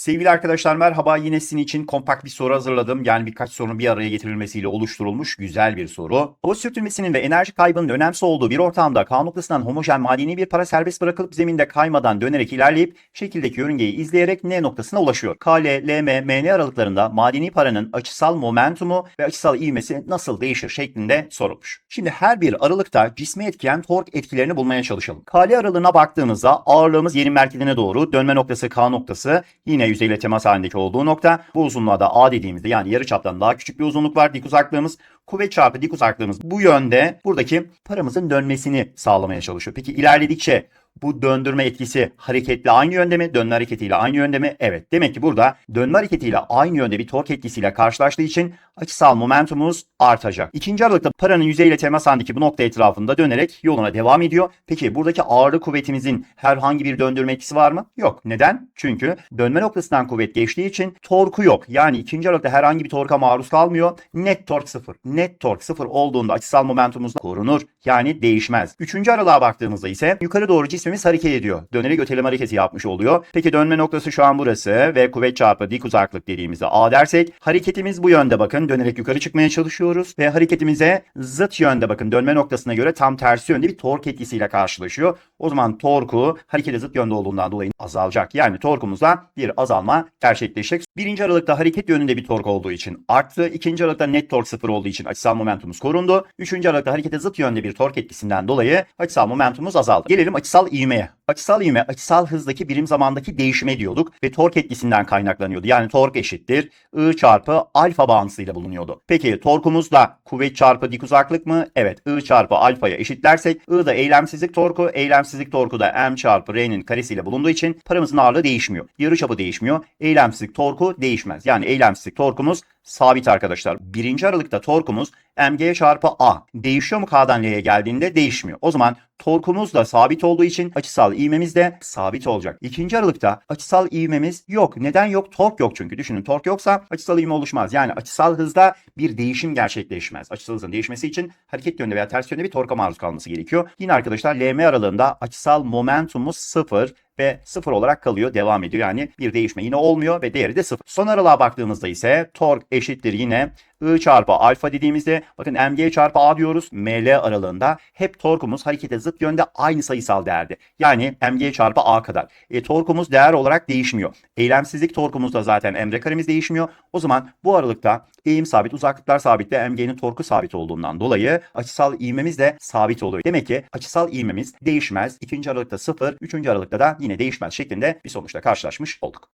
Sevgili arkadaşlar merhaba. Yine sizin için kompakt bir soru hazırladım. Yani birkaç sorunun bir araya getirilmesiyle oluşturulmuş güzel bir soru. Hava sürtünmesinin ve enerji kaybının önemsiz olduğu bir ortamda K noktasından homojen madeni bir para serbest bırakılıp zeminde kaymadan dönerek ilerleyip şekildeki yörüngeyi izleyerek N noktasına ulaşıyor. KL, LM, MN aralıklarında madeni paranın açısal momentumu ve açısal ivmesi nasıl değişir şeklinde sorulmuş. Şimdi her bir aralıkta cisme etkileyen tork etkilerini bulmaya çalışalım. KL aralığına baktığımızda ağırlığımız yerin merkezine doğru, dönme noktası K noktası, yine yüzeyle temas halindeki olduğu nokta. Bu uzunluğa da A dediğimizde yani yarıçaptan daha küçük bir uzunluk var. Dik uzaklığımız kuvvet çarpı dik uzaklığımız bu yönde buradaki paramızın dönmesini sağlamaya çalışıyor. Peki ilerledikçe bu döndürme etkisi hareketle aynı yönde mi? Dönme hareketiyle aynı yönde mi? Evet. Demek ki burada dönme hareketiyle aynı yönde bir tork etkisiyle karşılaştığı için açısal momentumumuz artacak. İkinci aralıkta paranın yüzeyle temas halindeki bu nokta etrafında dönerek yoluna devam ediyor. Peki buradaki ağırlık kuvvetimizin herhangi bir döndürme etkisi var mı? Yok. Neden? Çünkü dönme noktasından kuvvet geçtiği için torku yok. Yani ikinci aralıkta herhangi bir torka maruz kalmıyor. Net tork sıfır. Net tork sıfır olduğunda açısal momentumumuz korunur. Yani değişmez. Üçüncü aralığa baktığımızda ise yukarı doğru cismimiz hareket ediyor. Dönerek öteleme hareketi yapmış oluyor. Peki dönme noktası şu an burası ve kuvvet çarpı dik uzaklık dediğimizde A dersek hareketimiz bu yönde bakın. Dönerek yukarı çıkmaya çalışıyoruz ve hareketimize zıt yönde bakın dönme noktasına göre tam tersi yönde bir tork etkisiyle karşılaşıyor. O zaman torku harekete zıt yönde olduğundan dolayı azalacak. Yani torkumuzda bir azalma gerçekleşecek. Birinci aralıkta hareket yönünde bir tork olduğu için arttı. İkinci aralıkta net tork sıfır olduğu için açısal momentumumuz korundu. Üçüncü aralıkta harekete zıt yönde bir tork etkisinden dolayı açısal momentumumuz azaldı. Gelelim açısal i med. Açısal ivme açısal hızdaki birim zamandaki değişime diyorduk ve tork etkisinden kaynaklanıyordu. Yani tork eşittir I çarpı alfa bağıntısıyla bulunuyordu. Peki torkumuz da kuvvet çarpı dik uzaklık mı? Evet I çarpı alfaya eşitlersek I da eylemsizlik torku, eylemsizlik torku da M çarpı R'nin karesiyle bulunduğu için paramızın ağırlığı değişmiyor. Yarıçapı değişmiyor. Eylemsizlik torku değişmez. Yani eylemsizlik torkumuz sabit arkadaşlar. Birinci aralıkta torkumuz mg çarpı a. Değişiyor mu k'dan l'ye geldiğinde? Değişmiyor. O zaman torkumuz da sabit olduğu için açısal ivmemiz de sabit olacak. İkinci aralıkta açısal ivmemiz yok. Neden yok? Tork yok çünkü. Düşünün tork yoksa açısal ivme oluşmaz. Yani açısal hızda bir değişim gerçekleşmez. Açısal hızın değişmesi için hareket yönde veya ters yönde bir torka maruz kalması gerekiyor. Yine arkadaşlar LM aralığında açısal momentumumuz sıfır ve sıfır olarak kalıyor, devam ediyor. Yani bir değişme yine olmuyor ve değeri de sıfır. Son aralığa baktığımızda ise tork eşittir yine I çarpı alfa dediğimizde bakın mg çarpı a diyoruz. ml aralığında hep torkumuz harekete zıt yönde aynı sayısal değerde. Yani mg çarpı a kadar. E, torkumuz değer olarak değişmiyor. Eylemsizlik torkumuz da zaten emre karemiz değişmiyor. O zaman bu aralıkta eğim sabit, uzaklıklar sabit ve mg'nin torku sabit olduğundan dolayı açısal ivmemiz de sabit oluyor. Demek ki açısal ivmemiz değişmez. İkinci aralıkta sıfır, üçüncü aralıkta da yine değişmez şeklinde bir sonuçla karşılaşmış olduk.